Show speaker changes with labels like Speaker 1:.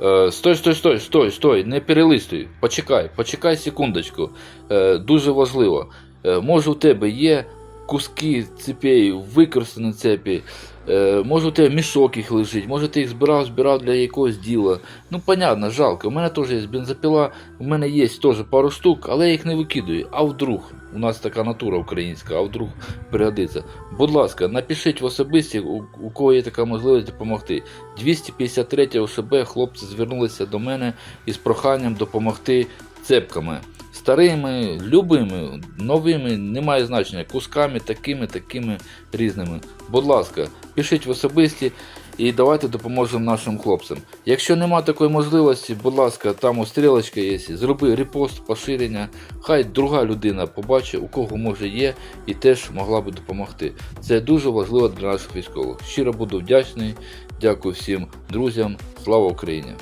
Speaker 1: Е, Стой, стой, стой, стой, стой, не перелистуй. Почекай, почекай секундочку. Е, Дуже важливо. Е, Може у тебе є куски цепей, використані цепі, Е, може у тебе мішок їх лежить, може ти їх збирав, збирав для якогось діла. Ну, понятно, жалко. У мене теж є бензопіла, у мене є теж пару штук, але я їх не викидаю. А вдруг, у нас така натура українська, а вдруг пригодиться. Будь ласка, напишіть в особисті, у, у кого є така можливість допомогти. 253 ОСБ хлопці звернулися до мене із проханням допомогти цепками. Старими, любими, новими, немає значення, кусками такими, такими різними. Будь ласка, пишіть в особисті і давайте допоможемо нашим хлопцям. Якщо нема такої можливості, будь ласка, там у стрілочка є, зроби репост, поширення, хай друга людина побачить, у кого може є, і теж могла би допомогти. Це дуже важливо для наших військових. Щиро буду вдячний. Дякую всім друзям. Слава Україні!